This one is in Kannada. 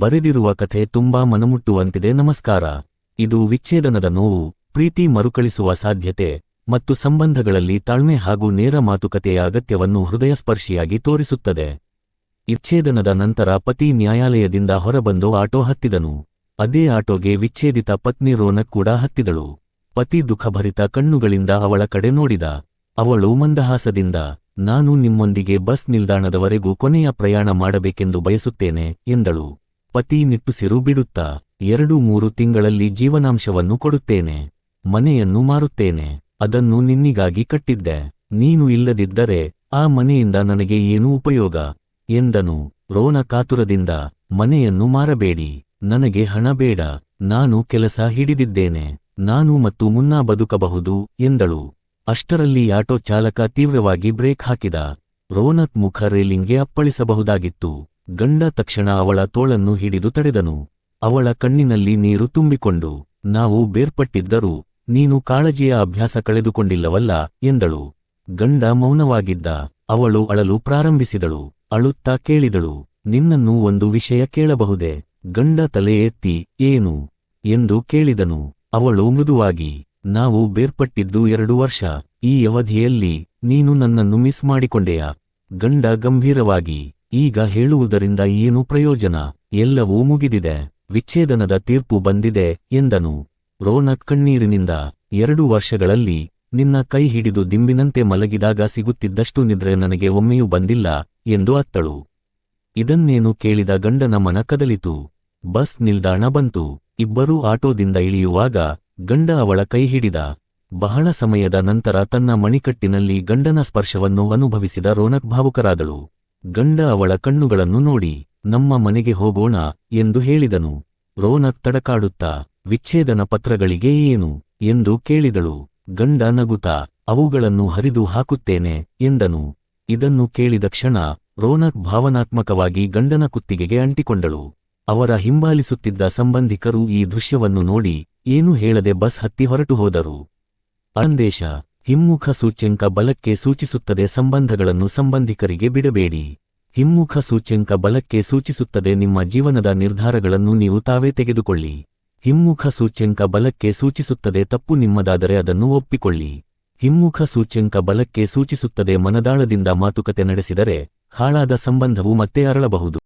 ಬರೆದಿರುವ ಕಥೆ ತುಂಬಾ ಮನಮುಟ್ಟುವಂತಿದೆ. ನಮಸ್ಕಾರ. ಇದು ವಿಚ್ಛೇದನದ ನೋವು, ಪ್ರೀತಿ ಮರುಕಳಿಸುವ ಸಾಧ್ಯತೆ ಮತ್ತು ಸಂಬಂಧಗಳಲ್ಲಿ ತಾಳ್ಮೆ ಹಾಗೂ ನೇರ ಮಾತುಕತೆಯ ಅಗತ್ಯವನ್ನು ಹೃದಯಸ್ಪರ್ಶಿಯಾಗಿ ತೋರಿಸುತ್ತದೆ. ವಿಚ್ಛೇದನದ ನಂತರ ಪತಿ ನ್ಯಾಯಾಲಯದಿಂದ ಹೊರಬಂದು ಆಟೋ ಹತ್ತಿದನು. ಅದೇ ಆಟೋಗೆ ವಿಚ್ಛೇದಿತ ಪತ್ನಿ ರೋನಕ್ ಕೂಡ ಹತ್ತಿದಳು. ಪತಿ ದುಃಖಭರಿತ ಕಣ್ಣುಗಳಿಂದ ಅವಳ ಕಡೆ ನೋಡಿದ. ಅವಳು ಮಂದಹಾಸದಿಂದ, ನಾನು ನಿಮ್ಮೊಂದಿಗೆ ಬಸ್ ನಿಲ್ದಾಣದವರೆಗೂ ಕೊನೆಯ ಪ್ರಯಾಣ ಮಾಡಬೇಕೆಂದು ಬಯಸುತ್ತೇನೆ, ಎಂದಳು. ಪತಿ ನಿಟ್ಟುಸಿರು ಬಿಡುತ್ತಾ ಎರಡು ಮೂರು ತಿಂಗಳಲ್ಲಿ ಜೀವನಾಂಶವನ್ನು ಕೊಡುತ್ತೇನೆ, ಮನೆಯನ್ನು ಮಾರುತ್ತೇನೆ, ಅದನ್ನು ನಿನ್ನಿಗಾಗಿ ಕಟ್ಟಿದ್ದೆ. ನೀನು ಇಲ್ಲದಿದ್ದರೆ ಆ ಮನೆಯಿಂದ ನನಗೆ ಏನೂ ಉಪಯೋಗ? ಎಂದನು. ರೋನ ಕಾತುರದಿಂದ, ಮನೆಯನ್ನು ಮಾರಬೇಡಿ, ನನಗೆ ಹಣ ಬೇಡ, ನಾನು ಕೆಲಸ ಹಿಡಿದಿದ್ದೇನೆ, ನಾನು ಮತ್ತು ಮುನ್ನಾ ಬದುಕಬಹುದು, ಎಂದಳು. ಅಷ್ಟರಲ್ಲಿ ಆಟೋ ಚಾಲಕ ತೀವ್ರವಾಗಿ ಬ್ರೇಕ್ ಹಾಕಿದ. ರೋನತ್ ಮುಖ ರೇಲಿಂಗ್ಗೆ ಅಪ್ಪಳಿಸಬಹುದಾಗಿತ್ತು. ಗಂಡ ತಕ್ಷಣ ಅವಳ ತೋಳನ್ನು ಹಿಡಿದು ತಡೆದನು. ಅವಳ ಕಣ್ಣಿನಲ್ಲಿ ನೀರು ತುಂಬಿಕೊಂಡು, ನಾವು ಬೇರ್ಪಟ್ಟಿದ್ದರೂ, ನೀನು ಕಾಳಜಿಯ ಅಭ್ಯಾಸ ಕಳೆದುಕೊಂಡಿಲ್ಲವಲ್ಲ, ಎಂದಳು. ಗಂಡ ಮೌನವಾಗಿದ್ದ, ಅವಳು ಅಳಲು ಪ್ರಾರಂಭಿಸಿದಳು. ಅಳುತ್ತಾ ಕೇಳಿದಳು, ನಿನ್ನನ್ನು ಒಂದು ವಿಷಯ ಕೇಳಬಹುದೇ? ಗಂಡ ತಲೆ ಎತ್ತಿ, ಏನು? ಎಂದು ಕೇಳಿದನು. ಅವಳು ಮೃದುವಾಗಿ, ನಾವು ಬೇರ್ಪಟ್ಟಿದ್ದು ಎರಡು ವರ್ಷ, ಈ ಅವಧಿಯಲ್ಲಿ ನೀನು ನನ್ನನ್ನು ಮಿಸ್ ಮಾಡಿಕೊಂಡೆಯಾ? ಗಂಡ ಗಂಭೀರವಾಗಿ ಈಗ ಹೇಳುವುದರಿಂದ ಏನು ಪ್ರಯೋಜನ? ಎಲ್ಲವೂ ಮುಗಿದಿದೆ. ವಿಚ್ಛೇದನದ ತೀರ್ಪು ಬಂದಿದೆ ಎಂದನು. ರೋನಕ್ ಕಣ್ಣೀರಿನಿಂದ ಎರಡು ವರ್ಷಗಳಲ್ಲಿ ನಿನ್ನ ಕೈ ಹಿಡಿದು ದಿಂಬಿನಂತೆ ಮಲಗಿದಾಗ ಸಿಗುತ್ತಿದ್ದಷ್ಟು ನಿದ್ರೆ ನನಗೆ ಒಮ್ಮೆಯೂ ಬಂದಿಲ್ಲ ಎಂದು ಅತ್ತಳು. ಇದನ್ನೇನು ಕೇಳಿದ ಗಂಡನ ಮನ ಕದಲಿತು. ಬಸ್ ನಿಲ್ದಾಣ ಬಂತು. ಇಬ್ಬರೂ ಆಟೋದಿಂದ ಇಳಿಯುವಾಗ ಗಂಡ ಅವಳ ಕೈ ಹಿಡಿದ. ಬಹಳ ಸಮಯದ ನಂತರ ತನ್ನ ಮಣಿಕಟ್ಟಿನಲ್ಲಿ ಗಂಡನ ಸ್ಪರ್ಶವನ್ನು ಅನುಭವಿಸಿದ ರೋನಕ್ ಭಾವುಕರಾದಳು. ಗಂಡ ಅವಳ ಕಣ್ಣುಗಳನ್ನು ನೋಡಿ, ನಮ್ಮ ಮನೆಗೆ ಹೋಗೋಣ ಎಂದು ಹೇಳಿದನು. ರೋನಕ್ ತಡಕಾಡುತ್ತಾ, ವಿಚ್ಛೇದನ ಪತ್ರಗಳಿಗೆ ಏನು ಎಂದು ಕೇಳಿದಳು. ಗಂಡ ನಗುತ್ತಾ, ಅವುಗಳನ್ನು ಹರಿದು ಹಾಕುತ್ತೇನೆ ಎಂದನು. ಇದನ್ನು ಕೇಳಿದ ಕ್ಷಣ ರೋನಕ್ ಭಾವನಾತ್ಮಕವಾಗಿ ಗಂಡನ ಕುತ್ತಿಗೆಗೆ ಅಂಟಿಕೊಂಡಳು. ಅವರ ಹಿಂಬಾಲಿಸುತ್ತಿದ್ದ ಸಂಬಂಧಿಕರು ಈ ದೃಶ್ಯವನ್ನು ನೋಡಿ, ಏನೂ ಹೇಳದೆ ಬಸ್ ಹತ್ತಿ ಹೊರಟು ಹೋದರು ಅಂದೇಶ ಹಿಮ್ಮುಖ ಸೂಚ್ಯಂಕ ಬಲಕ್ಕೆ ಸೂಚಿಸುತ್ತದೆ ಸಂಬಂಧಗಳನ್ನು ಸಂಬಂಧಿಕರಿಗೆ ಬಿಡಬೇಡಿ. ಹಿಮ್ಮುಖ ಸೂಚ್ಯಂಕ ಬಲಕ್ಕೆ ಸೂಚಿಸುತ್ತದೆ ನಿಮ್ಮ ಜೀವನದ ನಿರ್ಧಾರಗಳನ್ನು ನೀವು ತಾವೇ ತೆಗೆದುಕೊಳ್ಳಿ. ಹಿಮ್ಮುಖ ಸೂಚ್ಯಂಕ ಬಲಕ್ಕೆ ಸೂಚಿಸುತ್ತದೆ ತಪ್ಪು ನಿಮ್ಮದಾದರೆ ಅದನ್ನು ಒಪ್ಪಿಕೊಳ್ಳಿ. ಹಿಮ್ಮುಖ ಸೂಚ್ಯಂಕ ಬಲಕ್ಕೆ ಸೂಚಿಸುತ್ತದೆ ಮನದಾಳದಿಂದ ಮಾತುಕತೆ ನಡೆಸಿದರೆ ಹಾಳಾದ ಸಂಬಂಧವು ಮತ್ತೆ ಅರಳಬಹುದು.